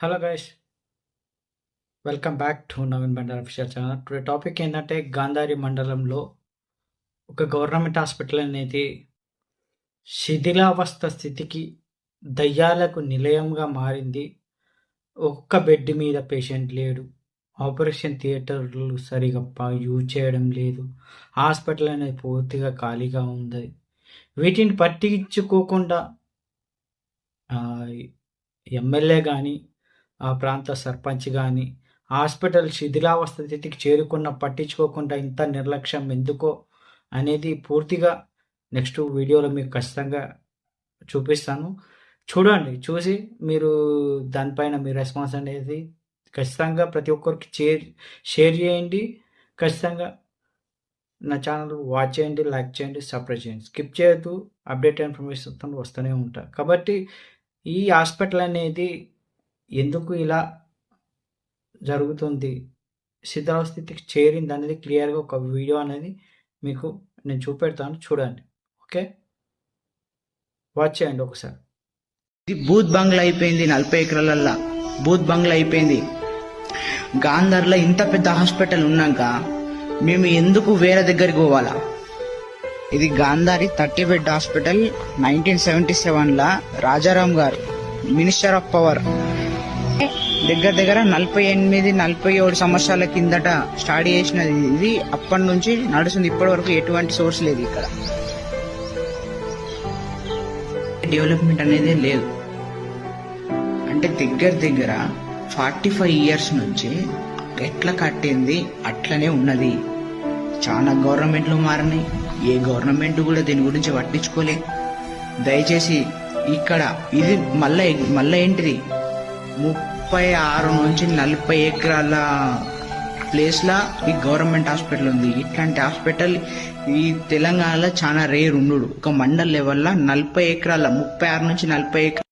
Hello guys welcome back to Naveen Bandar official channel today topic ఏంటంటే గాంధారి మండలంలో ఒక government hospital అనేది శిథిలావస్థ స్థితికి దయ్యాలకు నిలయంగా మారింది. ఒక్క బెడ్ మీద పేషెంట్ లేడు. ఆపరేషన్ థియేటర్లు సరిగా యూజ్ చేయడం లేదు. హాస్పిటల్ అనేది పూర్తిగా ఖాళీగా ఉంది. వీటిని పట్టించుకోకుండా ఎమ్మెల్యే కానీ ఆ ప్రాంత సర్పంచ్ కానీ హాస్పిటల్ శిథిలావస్థ స్థితికి చేరుకున్న పట్టించుకోకుండా ఇంత నిర్లక్ష్యం ఎందుకో అనేది పూర్తిగా నెక్స్ట్ వీడియోలో మీకు ఖచ్చితంగా చూపిస్తాను. చూడండి చూసి మీరు దానిపైన మీ రెస్పాన్స్ అనేది ఖచ్చితంగా ప్రతి ఒక్కరికి షేర్ షేర్ చేయండి. ఖచ్చితంగా నా ఛానల్ వాచ్ చేయండి లైక్ చేయండి సబ్స్క్రైబ్ చేయండి. స్కిప్ చేయొద్దు అప్డేట్ ఇన్ఫర్మేషన్ వస్తూనే ఉంటా. కాబట్టి ఈ హాస్పిటల్ అనేది ఎందుకు ఇలా జరుగుతుంది? స్థితికి చేరింది అనేది క్లియర్గా ఒక వీడియో అనేది మీకు నేను చూపెడతాను. చూడండి. ఓకే? వాచ్ చేయండి ఒకసారి. ఇది బూత్ బంగ్లా అయిపోయింది నలభై ఎకరాలల్లా. బూత్ బంగ్లా అయిపోయింది. గాంధార్లో ఇంత పెద్ద హాస్పిటల్ ఉన్నాక మేము ఎందుకు వేరే దగ్గరికి పోవాలా? ఇది Gandhari thirty bed hospital nineteen seventy సెవెన్లో రాజారాం గారు మినిస్టర్ ఆఫ్ పవర్. దగ్గర దగ్గర నలభై ఎనిమిది నలభై ఏడు సంవత్సరాల కిందట స్టార్ట్ చేసినది ఇది. అప్పటి నుంచి నడుస్తుంది. ఇప్పటి వరకు ఎటువంటి సోర్స్ లేదు ఇక్కడ. డెవలప్మెంట్ అనేది లేదు. అంటే దగ్గర దగ్గర ఫార్టీ ఫైవ్ ఇయర్స్ నుంచి ఎట్లా కట్టింది అట్లనే ఉన్నది. చాలా గవర్నమెంట్లు మారినాయి. ఏ గవర్నమెంట్ కూడా దీని గురించి పట్టించుకోలే. దయచేసి ఇక్కడ ఇది మళ్ళీ మళ్ళీ ఏంటిది? ముప్పై ఆరు నుంచి నలభై ఎకరాల ప్లేస్ లా ఈ గవర్నమెంట్ హాస్పిటల్ ఉంది. ఇట్లాంటి హాస్పిటల్ ఈ తెలంగాణలో చాలా రేర్ ఉండు ఒక మండల్ లెవెల్లో నలభై ఎకరాల ముప్పై ఆరు నుంచి నలభై ఎకరాల